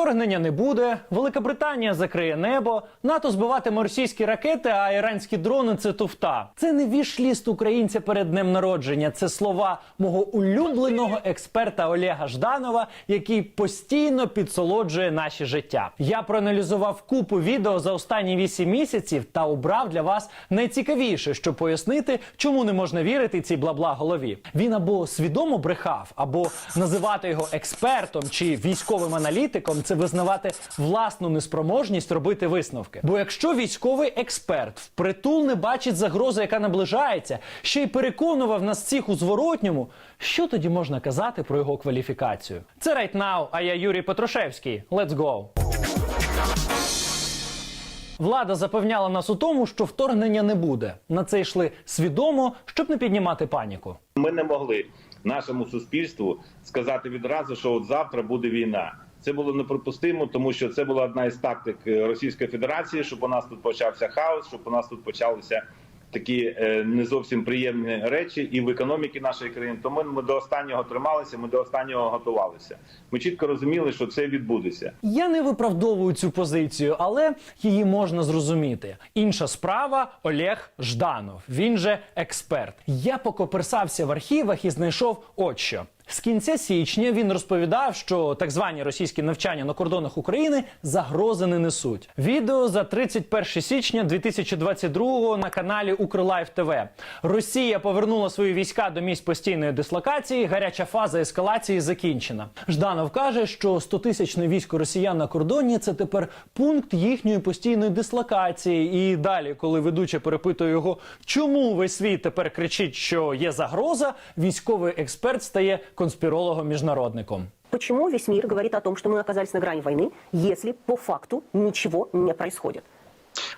Вторгнення не буде. Велика Британія закриє небо. НАТО збиватиме російські ракети, а іранські дрони це туфта. Це не вішліст українця перед днем народження. Це слова мого улюбленого експерта Олега Жданова, який постійно підсолоджує наші життя. Я проаналізував купу відео за останні 8 місяців та обрав для вас найцікавіше, щоб пояснити, чому не можна вірити цій бла-бла голові. Він або свідомо брехав, або називати його експертом чи військовим аналітиком це визнавати власну неспроможність робити висновки. Бо якщо військовий експерт впритул не бачить загрози, яка наближається, ще й переконував нас всіх у зворотньому, що тоді можна казати про його кваліфікацію? Це Right Now, а я Юрій Петрушевський. Let's go! Влада запевняла нас у тому, що вторгнення не буде. На це йшли свідомо, щоб не піднімати паніку. Ми не могли нашому суспільству сказати відразу, що от завтра буде війна. Це було неприпустимо, тому що це була одна із тактик е, Російської Федерації, щоб у нас тут почався хаос, щоб у нас тут почалися такі е, не зовсім приємні речі і в економіці нашої країни. Тому ми до останнього трималися, ми до останнього готувалися. Ми чітко розуміли, що це відбудеться. Я не виправдовую цю позицію, але її можна зрозуміти. Інша справа Олег Жданов. Він же експерт. Я покоперсався в архівах і знайшов от що. З кінця січня він розповідав, що так звані російські навчання на кордонах України загрози не несуть. Відео за 31 січня 2022 на каналі Укрлайв ТВ. Росія повернула свої війська до місць постійної дислокації. Гаряча фаза ескалації закінчена. Жданов каже, що 100-тисячне військо росіян на кордоні це тепер пункт їхньої постійної дислокації. І далі, коли ведуча перепитує його, чому весь світ тепер кричить, що є загроза, військовий експерт стає конспірологом-міжнародником. Почему весь мир говорит о том, что мы оказались на грани войны, если по факту ничего не происходит?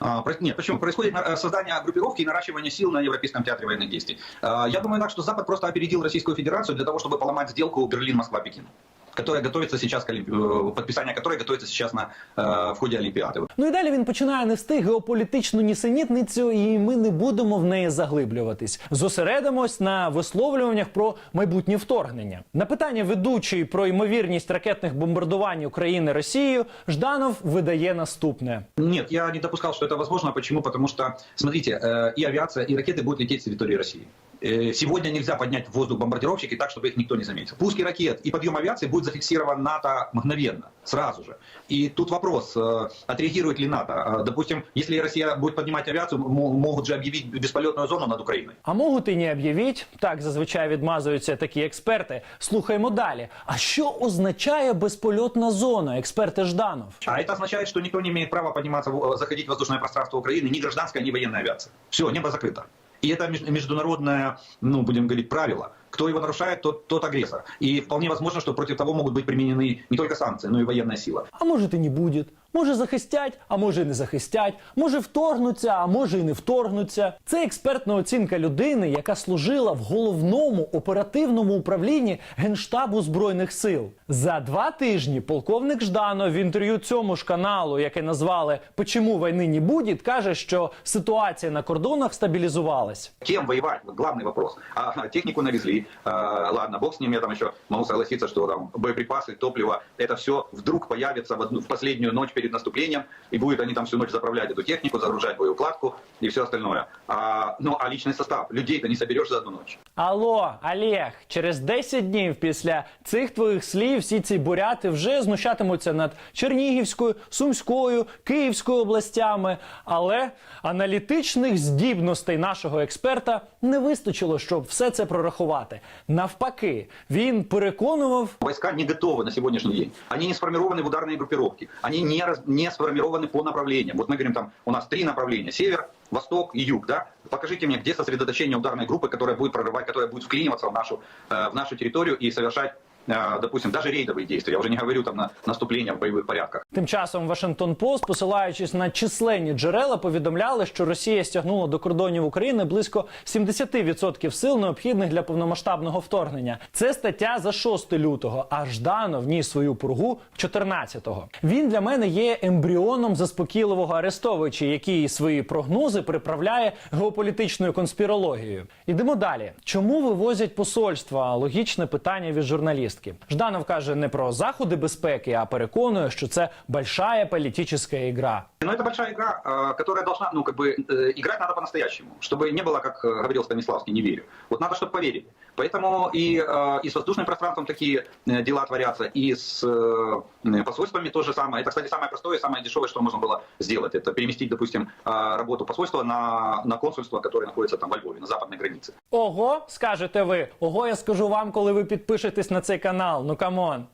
А, про- Нет, почему? Происходит на- э, создание группировки и наращивание сил на Европейском театре военных действий. А, Я думаю так, что Запад просто опередил Российскую Федерацию для того, чтобы поломать сделку Берлин-Москва-Пекин которая готовится сейчас, к Олимпи- э, подписание которой готовится сейчас на, э, в ходе Олимпиады. Ну і далі він починає нести геополітичну нісенітницю, і ми не будемо в неї заглиблюватись. Зосередимось на висловлюваннях про майбутнє вторгнення. На питання ведучої про ймовірність ракетних бомбардувань України Росією Жданов видає наступне. Нет, я не допускал, что это возможно. Почему? Потому что, смотрите, э, и авиация, и ракеты будут лететь с территории России. Э, Сегодня нельзя поднять в воздух бомбардировщики так, чтобы их никто не заметил. Пуски ракет и подъем авиации будет зафиксирован НАТО мгновенно, сразу же. И тут вопрос, э, отреагирует ли НАТО. Э, Допустим, если Россия будет поднимать авиацию, мо- могут же объявить бесполетную зону над Украиной. А можуть і не об'явіть. Так зазвичай відмазуються такі експерти. Слухаємо далі. А що означає безпольотна зона? Експерти Жданов. А это означает, что никто не имеет права подниматься, в- заходить в воздушное пространство Украины, ни гражданская, ни военная авиация. Все, небо закрыто. И это международное, ну, будем говорить, правило Кто его нарушает, тот, тот агрессор. И вполне возможно, что против того могут быть применены не только санкции, но и военная сила. А може і не буде. Може захистять, а може і не захистять. Може вторгнуться, а може і не вторгнуться. Це експертна оцінка людини, яка служила в головному оперативному управлінні Генштабу збройних сил. За два тижні полковник Жданов в інтерв'ю цьому ж каналу, яке назвали «Почему війни не буде», каже, що ситуація на кордонах стабілізувалась. Кем воевать? Вот Главный вопрос. А, технику навезли. А, ладно, бог с ним, я там еще могу согласиться, что там боеприпасы, топливо, это все вдруг появится в, одну, в последнюю ночь перед наступлением, и будут они там всю ночь заправлять эту технику, загружать боеукладку и все остальное. А, ну, а личный состав? Людей-то не соберешь за одну ночь. Алло, Олег, через 10 днів після цих твоїх слів всі ці буряти вже знущатимуться над Чернігівською, Сумською, Київською областями. Але аналітичних здібностей нашого експерта не вистачило, щоб все це прорахувати. Навпаки, він переконував. Войска не готовы на сегодняшний день. Они не сформированы в ударные группировки. Они не, раз- не сформированы по направлениям. Вот мы говорим там, у нас три направления. Север, восток и юг. Да? Покажите мне, где сосредоточение ударной группы, которая будет прорывать, которая будет вклиниваться в нашу, э, в нашу территорию и совершать, э, допустим, даже рейдовые действия. Я уже не говорю там на наступление в боевых порядках. Тим часом Вашингтон Пост, посилаючись на численні джерела, повідомляли, що Росія стягнула до кордонів України близько 70% сил, необхідних для повномасштабного вторгнення. Це стаття за 6 лютого. А Жданов вніс свою пургу 14-го. Він для мене є ембріоном заспокійливого Арестовича, який свої прогнози приправляє геополітичною конспірологією. Ідемо далі. Чому вивозять посольства? Логічне питання від журналіста повістки. Жданов каже не про заходи безпеки, а переконує, що це большая політична ігра. Но это большая игра, э, которая должна, ну, как бы, э, играть надо по-настоящему, чтобы не было, как э, говорил Станиславский, не верю. Вот надо, чтобы поверили. Поэтому и, э, и с воздушным пространством такие э, дела творятся, и с э, посольствами то же самое. Это, кстати, самое простое и самое дешевое, что можно было сделать. Это переместить, допустим, э, работу посольства на, на консульство, которое находится там во Львове, на западной границе. Ого, скажете ви. Ого, я скажу вам, коли ви підпишетесь на цей канал. Ну камон.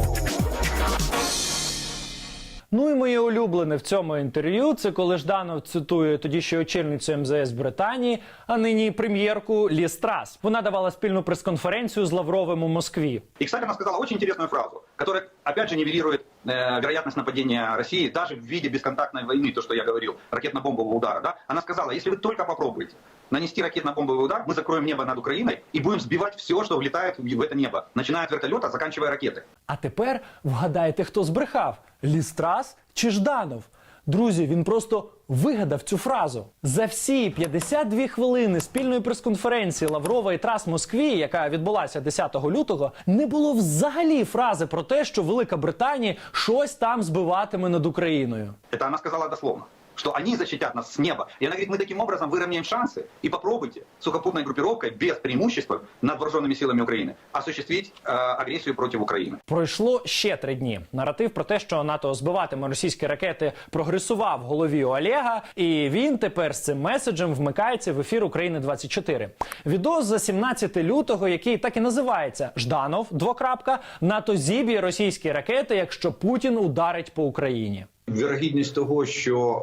Ну і моє улюблене в цьому інтерв'ю це коли Жданов цитує тоді ще очільницю МЗС Британії, а нині прем'єрку Лі Страс. Вона давала спільну прес-конференцію з Лавровим у Москві. И, кстати, она сказала очень интересную фразу, которая, опять же, нивелирует э, вероятность нападения России даже в виде бесконтактной войны, то, что я говорил, ракетно-бомбового удара. Да? Она сказала, если вы только попробуете нанести ракетно-бомбовый удар, мы закроем небо над Украиной и будем сбивать все, что влетает в в это небо, начиная от вертолета, заканчивая ракеты. А тепер вгадайте, хто збрехав: Лі Страс чи Жданов? Друзі, він просто вигадав цю фразу. За всі 52 хвилини спільної прес-конференції Лаврова і Трас Москві, яка відбулася 10 лютого, не було взагалі фрази про те, що Велика Британія щось там збиватиме над Україною. Это она сказала дословно что они защитят нас с неба. И она говорит, мы таким образом выровняем шансы и попробуйте сухопутной группировкой без преимущества над вооруженными силами Украины осуществить э, агрессию против Украины. Пройшло ще три дні. Наратив про те, що НАТО збиватиме російські ракети, прогресував в голові у Олега, і він тепер з цим меседжем вмикається в ефір України 24 Відос за 17 лютого, який так і називається Жданов. Двокрапка НАТО зіб'є російські ракети, якщо Путін ударить по Україні. Вірогідність того, що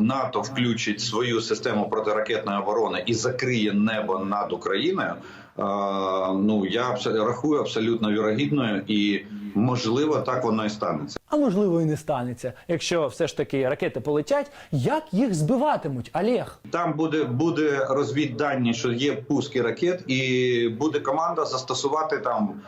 НАТО включить свою систему протиракетної оборони і закриє небо над Україною. е, ну я рахую абсолютно вірогідною, і можливо так воно і станеться. А можливо, і не станеться. Якщо все ж таки ракети полетять, як їх збиватимуть, Олег? Там буде буде розвіддані, що є пуски ракет, і буде команда застосувати там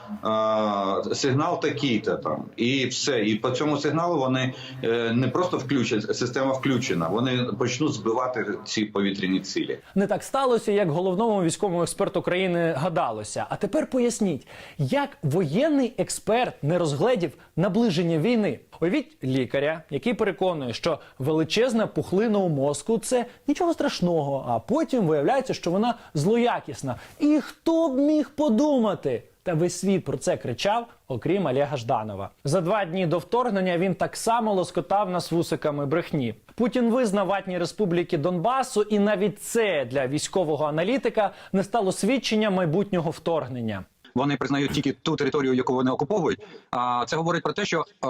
е, сигнал такий-то там, і все. І по цьому сигналу вони е, не просто включать, система включена. Вони почнуть збивати ці повітряні цілі. Не так сталося, як головному військовому експерту країни гадалося. А тепер поясніть, як воєнний експерт не розгледів наближення війни. Уявіть лікаря, який переконує, що величезна пухлина у мозку це нічого страшного, а потім виявляється, що вона злоякісна. І хто б міг подумати? Та весь світ про це кричав, окрім Олега Жданова. За два дні до вторгнення він так само лоскотав нас вусиками брехні. Путін визнав ватні республіки Донбасу, і навіть це для військового аналітика не стало свідченням майбутнього вторгнення. Вони признають тільки ту територію, яку вони окуповують. А це говорить про те, що е,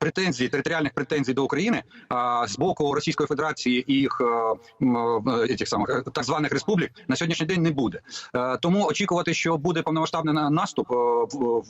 претензій, територіальних претензій до України а, з боку Російської Федерації і їх е, е, самих е, так званих республік на сьогоднішній день не буде. Е, Тому очікувати, що буде повномасштабний наступ е, в,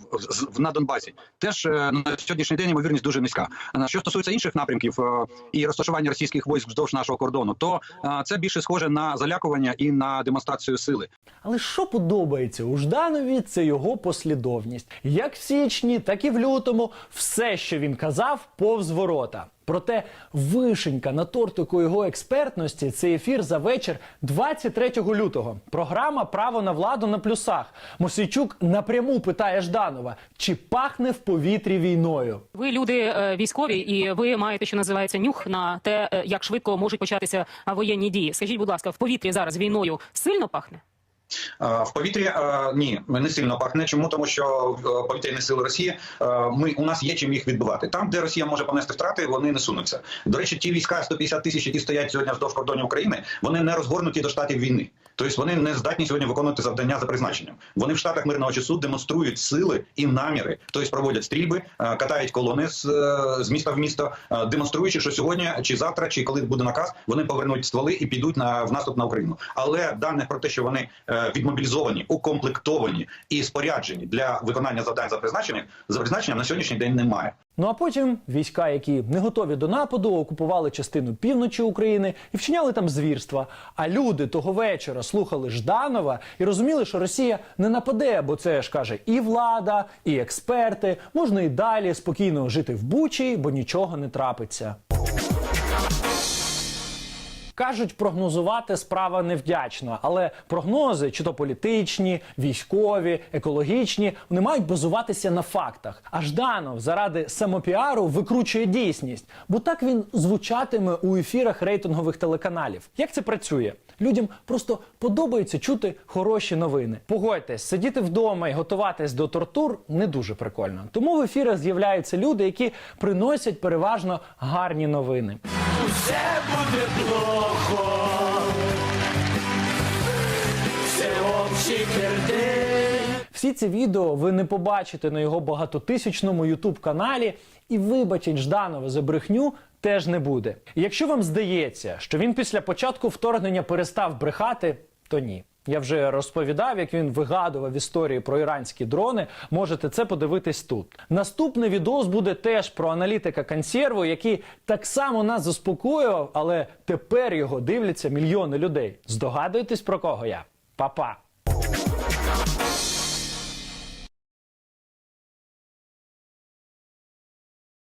в, на Донбасі, теж е, на сьогоднішній день ймовірність дуже низька. А Що стосується інших напрямків е, і розташування російських військ вздовж нашого кордону, то е, це більше схоже на залякування і на демонстрацію сили. Але що подобається Жданові, це його послідовність. Як в січні, так і в лютому, все, що він казав, повз ворота. Проте вишенька на тортику його експертності це ефір за вечір 23 лютого. Програма Право на владу на плюсах. Мосійчук напряму питає Жданова, чи пахне в повітрі війною. Ви люди е, військові, і ви маєте, що називається нюх на те, е, як швидко можуть початися воєнні дії. Скажіть, будь ласка, в повітрі зараз війною сильно пахне? Е, В повітрі е, ні, не сильно пахне. Чому тому, що е, повітряні сили Росії ми у нас є чим їх відбивати. Там, де Росія може понести втрати, вони не сунуться. До речі, ті війська 150 тисяч, які стоять сьогодні вздовж кордонів України, вони не розгорнуті до штатів війни. Тобто вони не здатні сьогодні виконувати завдання за призначенням. Вони в штатах мирного часу демонструють сили і наміри, тобто проводять стрільби, катають колони з, з міста в місто, демонструючи, що сьогодні чи завтра, чи коли буде наказ, вони повернуть стволи і підуть на в наступ на Україну. Але даних про те, що вони відмобілізовані, укомплектовані і споряджені для виконання завдань за призначенням, за призначенням на сьогоднішній день немає. Ну а потім війська, які не готові до нападу, окупували частину півночі України і вчиняли там звірства. А люди того вечора слухали Жданова і розуміли, що Росія не нападе, бо це ж каже і влада, і експерти. Можна і далі спокійно жити в Бучі, бо нічого не трапиться. Кажуть, прогнозувати справа невдячна, але прогнози, чи то політичні, військові, екологічні, вони мають базуватися на фактах. А Жданов заради самопіару викручує дійсність, бо так він звучатиме у ефірах рейтингових телеканалів. Як це працює? Людям просто подобається чути хороші новини. Погодьтесь, сидіти вдома і готуватись до тортур не дуже прикольно. Тому в ефірах з'являються люди, які приносять переважно гарні новини. Всі ці відео ви не побачите на його багатотисячному ютуб каналі, і вибачить Жданова за брехню теж не буде. Якщо вам здається, що він після початку вторгнення перестав брехати, то ні. Я вже розповідав, як він вигадував історії про іранські дрони. Можете це подивитись тут. Наступний відос буде теж про аналітика консерву, який так само нас заспокоював, але тепер його дивляться мільйони людей. Здогадуєтесь про кого я? Па-па!